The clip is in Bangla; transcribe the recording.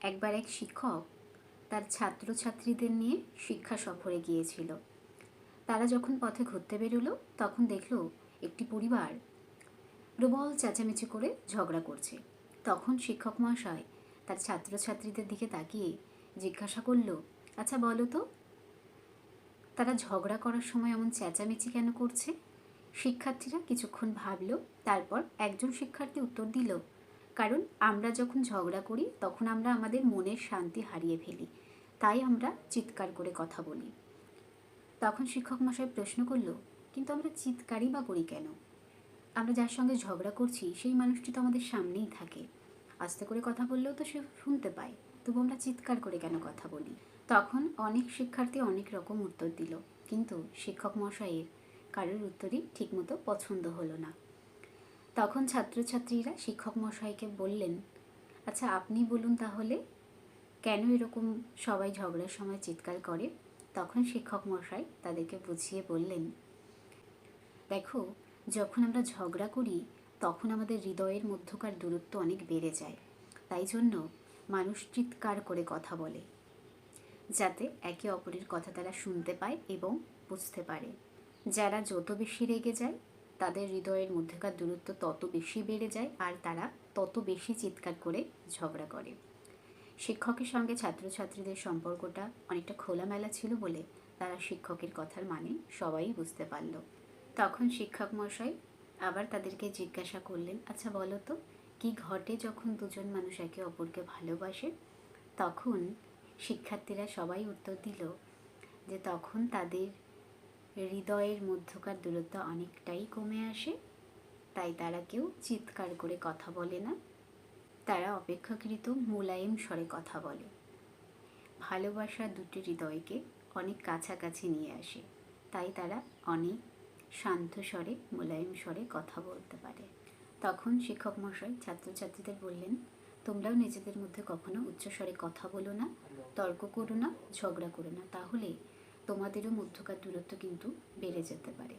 একবার এক শিক্ষক তার ছাত্রছাত্রীদের নিয়ে শিক্ষা সফরে গিয়েছিল। তারা যখন পথে ঘুরতে বেরোলো, তখন দেখল একটি পরিবার প্রবল চেঁচামেচি করে ঝগড়া করছে। তখন শিক্ষক মহাশয় তার ছাত্রছাত্রীদের দিকে তাকিয়ে জিজ্ঞাসা করল আচ্ছা বলো তো, তারা ঝগড়া করার সময় এমন চেঁচামেচি কেন করছে? শিক্ষার্থীরা কিছুক্ষণ ভাবলো, তারপর একজন শিক্ষার্থী উত্তর দিল কারণ আমরা যখন ঝগড়া করি, তখন আমরা আমাদের মনের শান্তি হারিয়ে ফেলি। তাই আমরা চিৎকার করে কথা বলি। তখন শিক্ষক মশাই প্রশ্ন করল, কিন্তু আমরা চিৎকারই বা করি কেন? আমরা যার সঙ্গে ঝগড়া করছি, সেই মানুষটি তো আমাদের সামনেই থাকে। আস্তে করে কথা বললেও তো সে শুনতে পায়। তবু আমরা চিৎকার করে কেন কথা বলি? তখন অনেক শিক্ষার্থী অনেক রকম উত্তর দিল। কিন্তু শিক্ষক মশাইয়ের কারোর উত্তরই ঠিকমতো পছন্দ হলো না। তখন ছাত্রছাত্রীরা শিক্ষক মশাইকে বললেন আচ্ছা আপনি বলুন তাহলে, কেন এরকম সবাই ঝগড়ার সময় চিৎকার করে? তখন শিক্ষক মশাই তাদেরকে বুঝিয়ে বললেন, দেখো, যখন আমরা ঝগড়া করি, তখন আমাদের হৃদয়ের মধ্যকার দূরত্ব অনেক বেড়ে যায়। তাই জন্য মানুষ চিৎকার করে কথা বলে, যাতে একে অপরের কথা তারা শুনতে পায় এবং বুঝতে পারে। যারা যত বেশি রেগে যায় তাদের হৃদয়ের মধ্যেকার দূরত্ব তত বেশি বেড়ে যায় আর তারা তত বেশি চিৎকার করে ঝগড়া করে। শিক্ষকের সঙ্গে ছাত্রছাত্রীদের সম্পর্কটা অনেকটা খোলামেলা ছিল বলে তারা শিক্ষকের কথার মানে সবাই বুঝতে পারল। তখন শিক্ষক মশাই আবার তাদেরকে জিজ্ঞাসা করলেন আচ্ছা বলো তো, কি ঘটে যখন দুজন মানুষ একে অপরকে ভালোবাসে? তখন শিক্ষার্থীরা সবাই উত্তর দিল যে, তখন তাদের হৃদয়ের মধ্যকার দূরত্ব অনেকটাই কমে আসে, তাই তারা কেউ চিৎকার করে কথা বলে না। তারা অপেক্ষাকৃত মোলায়েম স্বরে কথা বলে। ভালোবাসা দুটি হৃদয়কে অনেক কাছাকাছি নিয়ে আসে, তাই তারা অনেক শান্ত স্বরে, মোলায়েম স্বরে কথা বলতে পারে। তখন শিক্ষক মশাই, ছাত্রছাত্রীদের বললেন, তোমরাও নিজেদের মধ্যে কখনো উচ্চস্বরে কথা বলো না, তর্ক করো না, ঝগড়া করো না। তাহলে তোমাদেরও মধ্যকার দূরত্ব কিন্তু বেড়ে যেতে পারে।